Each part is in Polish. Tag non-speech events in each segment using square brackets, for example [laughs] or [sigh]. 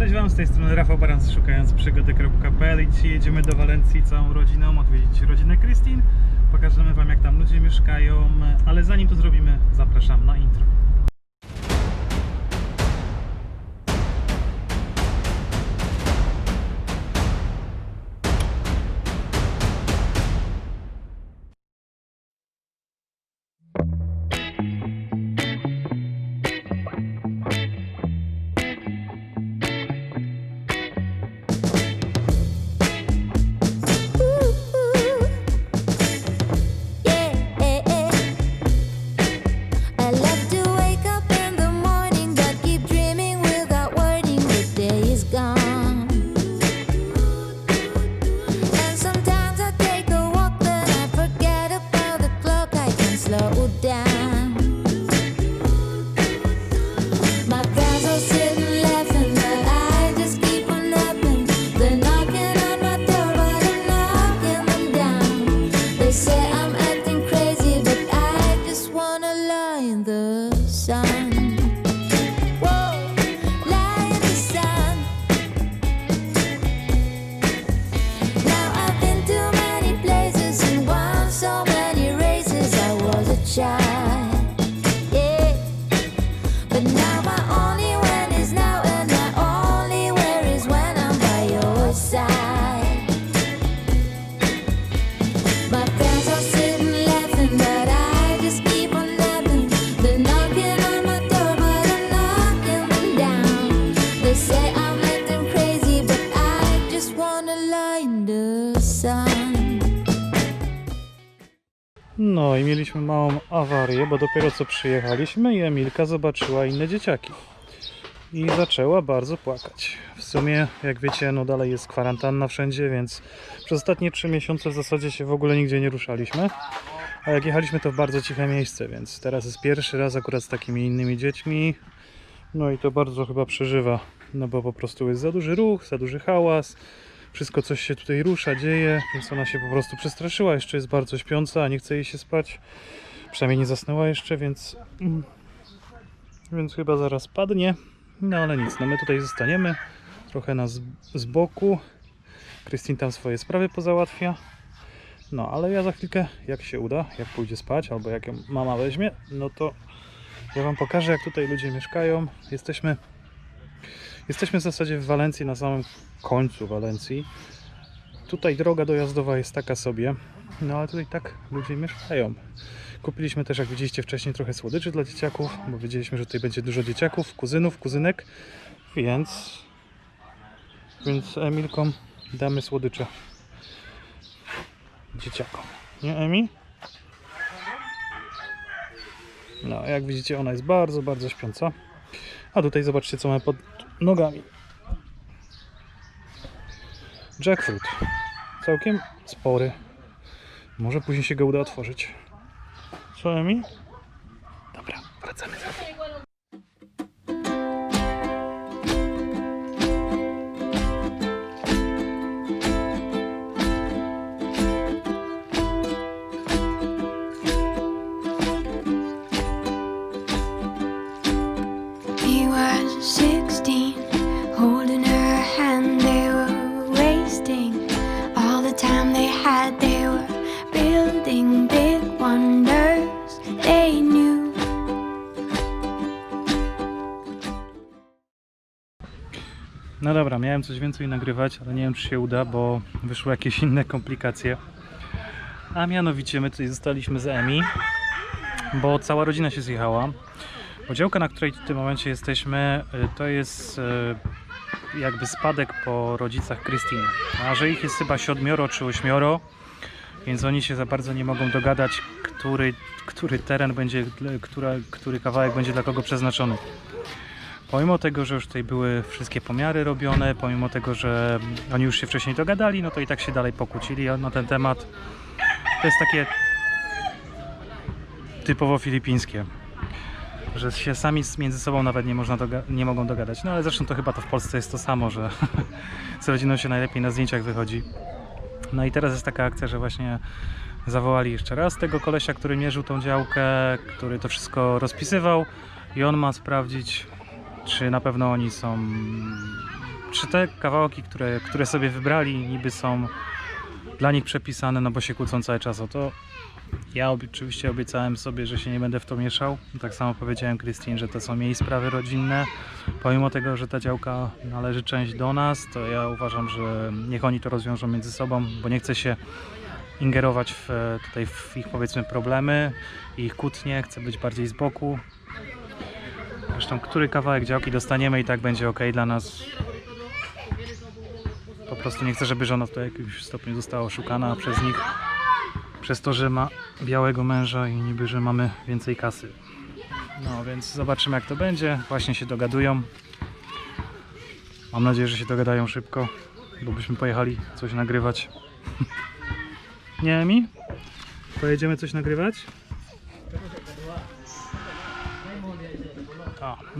Cześć Wam, z tej strony Rafał Barans, szukając przygody.pl i dzisiaj jedziemy do Walencji całą rodziną, odwiedzić rodzinę Christine. Pokażemy Wam jak tam ludzie mieszkają, ale zanim to zrobimy, zapraszam na intro. No i mieliśmy małą awarię, bo dopiero co przyjechaliśmy i Emilka zobaczyła inne dzieciaki. I zaczęła bardzo płakać. W sumie, jak wiecie, no dalej jest kwarantanna wszędzie, więc przez ostatnie 3 miesiące w zasadzie się w ogóle nigdzie nie ruszaliśmy. A jak jechaliśmy, to w bardzo ciche miejsce, więc teraz jest pierwszy raz akurat z takimi innymi dziećmi. No i to bardzo chyba przeżywa, no bo po prostu jest za duży ruch, za duży hałas. Wszystko coś się tutaj rusza, dzieje, więc ona się po prostu przestraszyła. Jeszcze jest bardzo śpiąca, a nie chce jej się spać. Przynajmniej nie zasnęła jeszcze, więc. mm, Więc chyba zaraz padnie. No ale nic, no my tutaj zostaniemy. Trochę nas z boku. Krystyn tam swoje sprawy pozałatwia. No ale ja za chwilkę, jak się uda, jak pójdzie spać, albo jak ją mama weźmie, no to ja Wam pokażę, jak tutaj ludzie mieszkają. Jesteśmy Jesteśmy w zasadzie w Walencji, na samym końcu Walencji. Tutaj droga dojazdowa jest taka sobie, no ale tutaj tak ludzie mieszkają. Kupiliśmy też, jak widzieliście wcześniej, trochę słodyczy dla dzieciaków, bo wiedzieliśmy, że tutaj będzie dużo dzieciaków, kuzynów, kuzynek, więc, więc Emilkom damy słodycze dzieciakom. Nie, Emi? No, jak widzicie, ona jest bardzo, bardzo śpiąca. A tutaj zobaczcie, co mamy pod nogami. Jackfruit. Całkiem spory. Może później się go uda otworzyć. Co, Emi? Dobra, wracamy za No dobra, miałem coś więcej nagrywać, ale nie wiem czy się uda, bo wyszły jakieś inne komplikacje. A mianowicie my tutaj zostaliśmy z Emi, bo cała rodzina się zjechała. Bo działka, na której w tym momencie jesteśmy, y, to jest y, jakby spadek po rodzicach Christine. A że ich jest chyba siedmioro czy ośmioro, więc oni się za bardzo nie mogą dogadać, który, który teren będzie, która, który kawałek będzie dla kogo przeznaczony. Pomimo tego, że już tutaj były wszystkie pomiary robione, pomimo tego, że oni już się wcześniej dogadali, no to i tak się dalej pokłócili na ten temat. To jest takie typowo filipińskie, że się sami między sobą nawet nie, można nie mogą dogadać. No ale zresztą to chyba to w Polsce jest to samo, że [laughs] z rodziną się najlepiej na zdjęciach wychodzi. No i teraz jest taka akcja, że właśnie zawołali jeszcze raz tego kolesia, który mierzył tą działkę, który to wszystko rozpisywał i on ma sprawdzić, czy na pewno oni są Znaczy te kawałki, które, które sobie wybrali, niby są dla nich przepisane, no bo się kłócą cały czas o to. Ja oczywiście obiecałem sobie, że się nie będę w to mieszał. Tak samo powiedziałem Christine, że to są jej sprawy rodzinne. Pomimo tego, że ta działka należy część do nas, to ja uważam, że niech oni to rozwiążą między sobą, bo nie chcę się ingerować w, tutaj w ich powiedzmy problemy, ich kłótnie, chcę być bardziej z boku. Zresztą, który kawałek działki dostaniemy i tak będzie ok dla nas. Po prostu nie chcę, żeby żona w jakimś stopniu została oszukana przez nich. Przez to, że ma białego męża i niby, że mamy więcej kasy. No więc zobaczymy jak to będzie. Właśnie się dogadują. Mam nadzieję, że się dogadają szybko, bo byśmy pojechali coś nagrywać. [laughs] Nie mi? Pojedziemy coś nagrywać?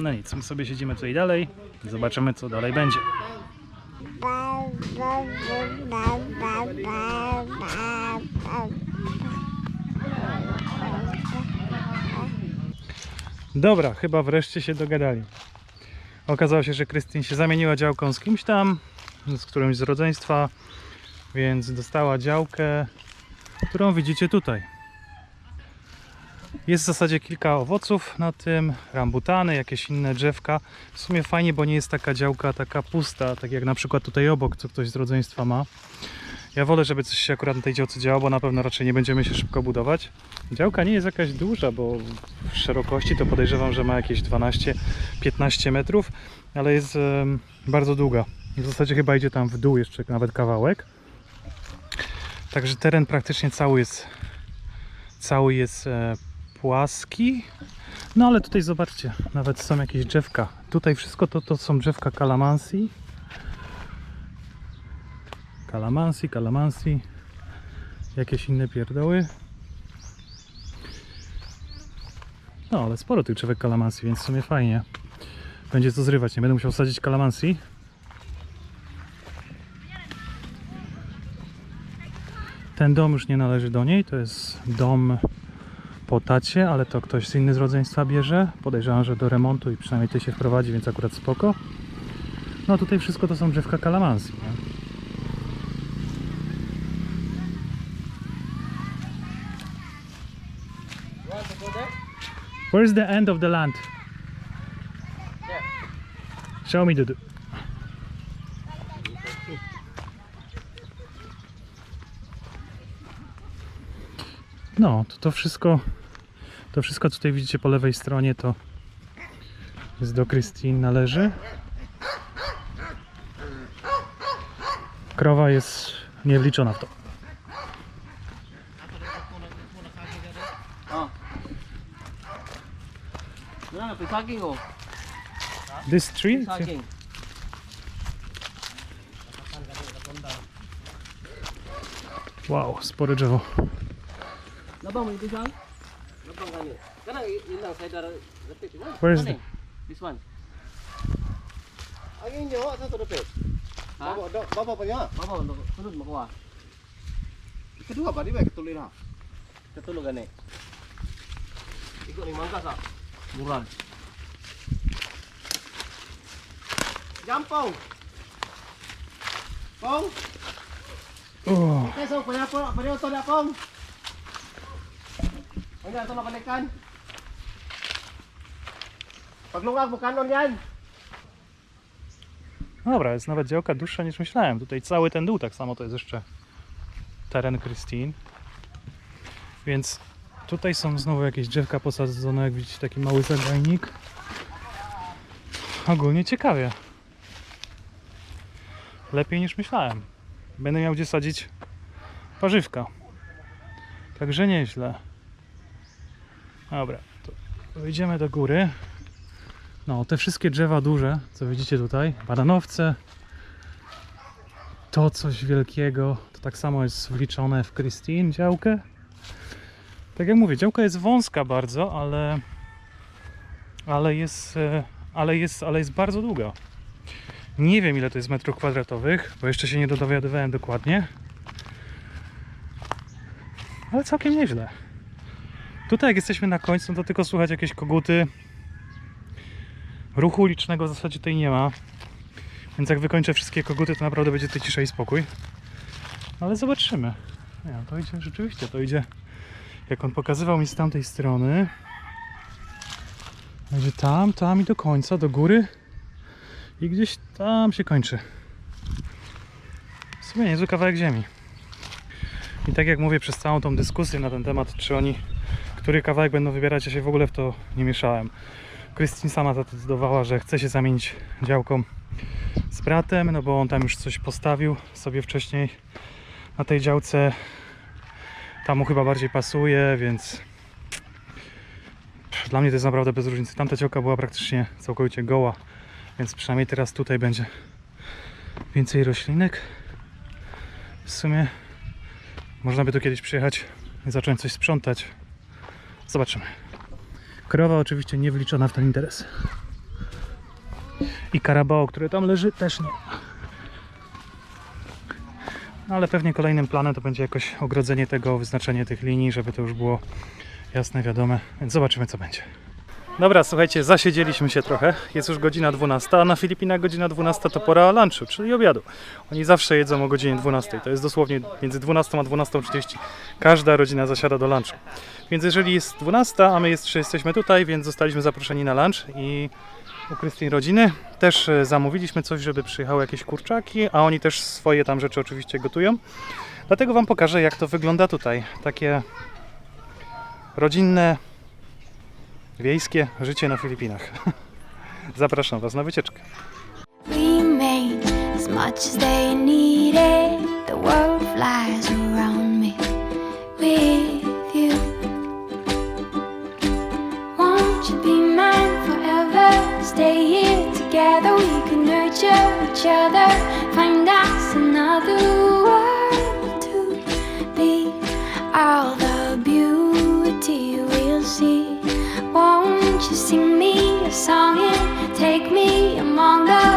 No nic, my sobie siedzimy tutaj dalej. Zobaczymy co dalej będzie. Dobra, chyba wreszcie się dogadali. Okazało się, że Krystyn się zamieniła działką z kimś tam, z którymś z rodzeństwa, więc dostała działkę, którą widzicie tutaj. Jest w zasadzie kilka owoców na tym, rambutany, jakieś inne drzewka. W sumie fajnie, bo nie jest taka działka taka pusta, tak jak na przykład tutaj obok, co ktoś z rodzeństwa ma. Ja wolę, żeby coś się akurat na tej działce działo, bo na pewno raczej nie będziemy się szybko budować. Działka nie jest jakaś duża, bo w szerokości to podejrzewam, że ma jakieś 12-15 metrów, ale jest bardzo długa. W zasadzie chyba idzie tam w dół jeszcze nawet kawałek. Także teren praktycznie cały jest cały jest e, płaski. No ale tutaj zobaczcie, nawet są jakieś drzewka. Tutaj wszystko to, to są drzewka kalamansi. Kalamansi, kalamansi. Jakieś inne pierdoły. No ale sporo tych drzewek kalamansi, więc w sumie fajnie. Będzie co zrywać, nie będę musiał sadzić kalamansi. Ten dom już nie należy do niej, to jest dom po tacie, ale to ktoś z inny z rodzeństwa bierze. Podejrzewam, że do remontu i przynajmniej ty się wprowadzi, więc akurat spoko. No tutaj wszystko to są drzewka kalamansi. Nie? Where's the end of the land? Show me Dudu. No, to, to wszystko, to wszystko co tutaj widzicie po lewej stronie to jest do Christine należy. Krowa jest niewliczona w to. No. This tree? Wow, spore drzewo. Mo ito strong ani. Ilang sider repeat mo. This one. Ang inyo sa to repeat. Ha? Baba baba pa niya. Baba sunod makuha. Kedua ba di ba ketuloy na. Ketuloy gani. Ikot ni mangka sa. Ah. Murang. Jampong. Pong. Oh. Kita sa kuya po, pareho to na pong. Ano to na balikan? Paglungag mo kanon yan. dobra, jest nawet działka dłuższa niż myślałem. Tutaj cały ten dół tak samo to jest jeszcze teren Christine. Więc tutaj są znowu jakieś drzewka posadzone, jak widzicie, taki mały zagajnik. Ogólnie ciekawie. Lepiej niż myślałem. Będę miał gdzie sadzić warzywka. Także nieźle. Dobra, to wyjdziemy do góry. No, te wszystkie drzewa duże, co widzicie tutaj, bananowce, to coś wielkiego, to tak samo jest wliczone w Christine działkę. Tak jak mówię, działka jest wąska bardzo, ale ale jest, e, ale jest, ale jest bardzo długa. Nie wiem ile to jest metrów kwadratowych, bo jeszcze się nie dowiadywałem dokładnie. Ale całkiem nieźle. Tutaj jak jesteśmy na końcu, to tylko słychać jakieś koguty, Ruchu ulicznego w zasadzie tutaj nie ma. Więc jak wykończę wszystkie koguty, to naprawdę będzie tutaj cisza i spokój. Ale zobaczymy. Nie, to idzie rzeczywiście, to idzie. Jak on pokazywał mi z tamtej strony. Będzie tam, tam i do końca, do góry. I gdzieś tam się kończy. W sumie niezły kawałek ziemi. I tak jak mówię, przez całą tą dyskusję na ten temat, czy oni, który kawałek będą wybierać, ja się w ogóle w to nie mieszałem. Krystyn sama zadecydowała, że chce się zamienić działką z bratem, no bo on tam już coś postawił sobie wcześniej na tej działce. Tam mu chyba bardziej pasuje, więc dla mnie to jest naprawdę bez różnicy. Tamta działka była praktycznie całkowicie goła, więc przynajmniej teraz tutaj będzie więcej roślinek. W sumie można by tu kiedyś przyjechać i zacząć coś sprzątać. Zobaczymy. Krowa oczywiście nie wliczona w ten interes. I karabao, które tam leży, też nie. No ale pewnie kolejnym planem to będzie jakoś ogrodzenie tego, wyznaczenie tych linii, żeby to już było jasne, wiadome. Więc zobaczymy, co będzie. Dobra, słuchajcie, zasiedzieliśmy się trochę. Jest już godzina 12, a na Filipinach godzina 12 to pora lunchu, czyli obiadu. Oni zawsze jedzą o godzinie 12. To jest dosłownie między 12 a 12.30. Każda rodzina zasiada do lunchu. Więc jeżeli jest 12, a my jeszcze jesteśmy tutaj, więc zostaliśmy zaproszeni na lunch i u Krystyn rodziny też e, zamówiliśmy coś, żeby przyjechały jakieś kurczaki, a oni też swoje tam rzeczy oczywiście gotują. Dlatego Wam pokażę, jak to wygląda tutaj. Takie rodzinne, wiejskie życie na Filipinach. [laughs] Zapraszam Was na wycieczkę. We made as much as they needed. The world flies each other. Find us another world to be. All the beauty we'll see. Won't you sing me a song and take me among the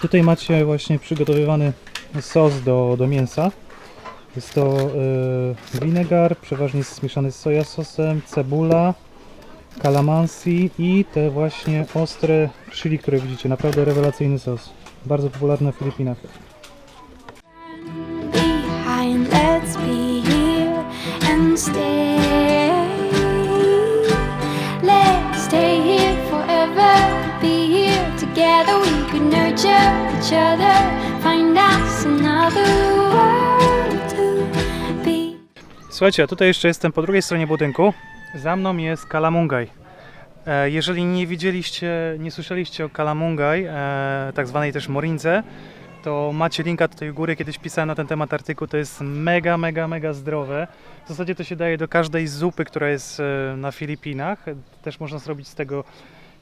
Tutaj macie właśnie przygotowywany sos do, do mięsa. Jest to y, winegar, przeważnie zmieszany z soja sosem, cebula, kalamansi i te właśnie ostre chili, które widzicie. Naprawdę rewelacyjny sos. Bardzo popularny na Filipinach. behind. Let's be here and stay. Nurture each world to be. Słuchajcie, tutaj jeszcze jestem po drugiej stronie budynku. Za mną jest Kalamungaj. E, Jeżeli nie widzieliście, nie słyszeliście o Kalamungaj, e, tak zwanej też Morinze, to macie linka tutaj u góry, kiedyś pisałem na ten temat artykuł, to jest mega, mega, mega zdrowe. W zasadzie to się daje do każdej zupy, która jest e, na Filipinach. Też można zrobić z tego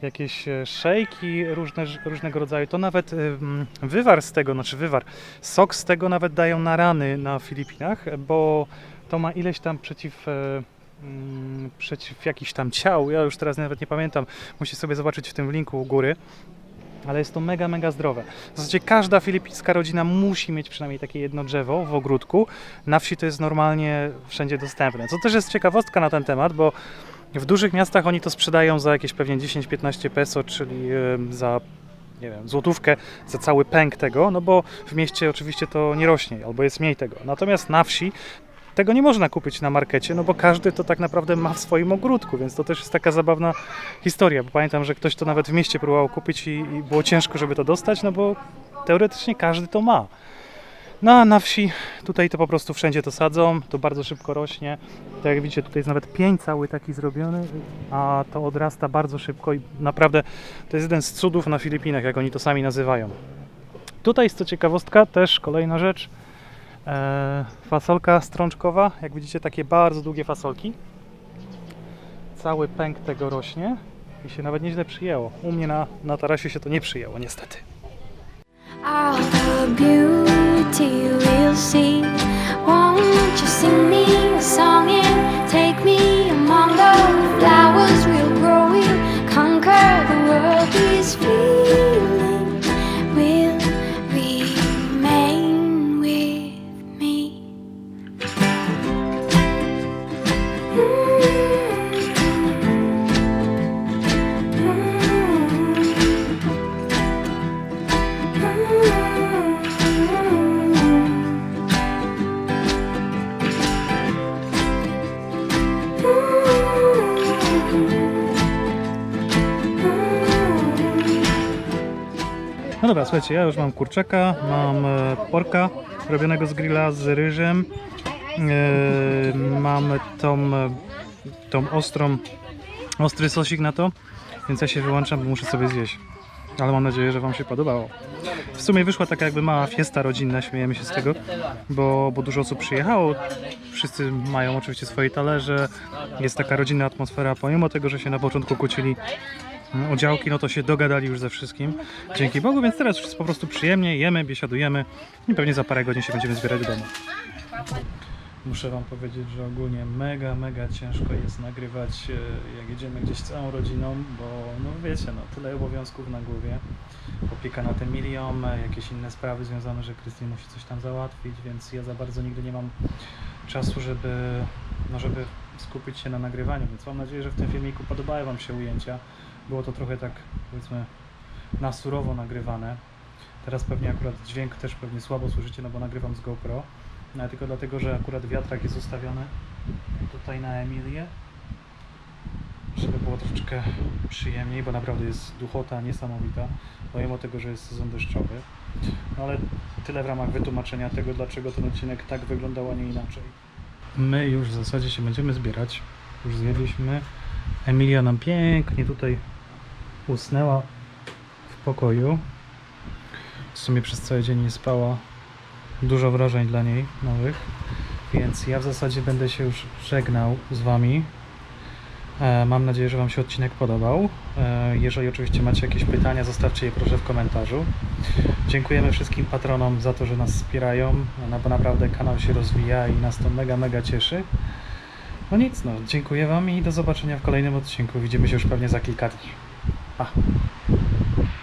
jakieś e, szejki różne, różnego rodzaju. To nawet e, wywar z tego, znaczy wywar, sok z tego nawet dają na rany na Filipinach, bo to ma ileś tam przeciw, e, przeciw jakichś tam ciał. Ja już teraz nawet nie pamiętam. Musicie sobie zobaczyć w tym linku u góry. Ale jest to mega, mega zdrowe. W zasadzie każda filipińska rodzina musi mieć przynajmniej takie jedno drzewo w ogródku. Na wsi to jest normalnie wszędzie dostępne. Co też jest ciekawostka na ten temat, bo w dużych miastach oni to sprzedają za jakieś pewnie 10-15 peso, czyli em, za nie wiem, złotówkę za cały pęk tego, no bo w mieście oczywiście to nie rośnie, albo jest mniej tego. Natomiast na wsi tego nie można kupić na markecie, no bo każdy to tak naprawdę ma w swoim ogródku, więc to też jest taka zabawna historia, bo pamiętam, że ktoś to nawet w mieście próbował kupić i, i było ciężko, żeby to dostać, no bo teoretycznie każdy to ma. No a na wsi tutaj to po prostu wszędzie to sadzą, to bardzo szybko rośnie. Tak jak widzicie, tutaj jest nawet pień cały taki zrobiony, a to odrasta bardzo szybko i naprawdę to jest jeden z cudów na Filipinach, jak oni to sami nazywają. Tutaj jest to ciekawostka, też kolejna rzecz. E, fasolka strączkowa, jak widzicie takie bardzo długie fasolki. Cały pęk tego rośnie i się nawet nieźle przyjęło. U mnie na, na tarasie się to nie przyjęło, niestety. All the beauty we'll see. Won't you sing me a song słuchajcie, ja już mam kurczaka, mam e, porka robionego z grilla z ryżem, e, mam tą, e, tą ostrą, ostry sosik na to, więc ja się wyłączam, bo muszę sobie zjeść. Ale mam nadzieję, że Wam się podobało. W sumie wyszła taka jakby mała fiesta rodzinna, śmiejemy się z tego, bo, bo dużo osób przyjechało. Wszyscy mają oczywiście swoje talerze, jest taka rodzinna atmosfera, pomimo tego, że się na początku kłócili mm, o działki, no to się dogadali już ze wszystkim. Dzięki Bogu, więc teraz już jest po prostu przyjemnie, jemy, biesiadujemy i pewnie za parę godzin się będziemy zbierać do domu. Muszę Wam powiedzieć, że ogólnie mega, mega ciężko jest nagrywać, e, jak jedziemy gdzieś całą rodziną, bo no wiecie, no tyle obowiązków na głowie. Opieka nad Emilią, e, jakieś inne sprawy związane, że Krystyn musi coś tam załatwić, więc ja za bardzo nigdy nie mam czasu, żeby, no żeby skupić się na nagrywaniu, więc mam nadzieję, że w tym filmiku podobają Wam się ujęcia. Było to trochę tak, powiedzmy, na surowo nagrywane. Teraz pewnie akurat dźwięk też pewnie słabo słyszycie, no bo nagrywam z GoPro. No, tylko dlatego, że akurat wiatrak jest ustawiony tutaj na Emilię. Żeby było troszeczkę przyjemniej, bo naprawdę jest duchota niesamowita, pomimo tego, że jest sezon deszczowy. No ale tyle w ramach wytłumaczenia tego, dlaczego ten odcinek tak wyglądał, a nie inaczej. My już w zasadzie się będziemy zbierać. Już zjedliśmy. Emilia nam pięknie tutaj usnęła w pokoju. W sumie przez cały dzień nie spała. Dużo wrażeń dla niej nowych. Więc ja w zasadzie będę się już żegnał z Wami. E, Mam nadzieję, że Wam się odcinek podobał. E, Jeżeli oczywiście macie jakieś pytania, zostawcie je proszę w komentarzu. Dziękujemy wszystkim patronom za to, że nas wspierają, bo naprawdę kanał się rozwija i nas to mega, mega cieszy. No nic, no, dziękuję Wam i do zobaczenia w kolejnym odcinku. Widzimy się już pewnie za kilka dni. Pa!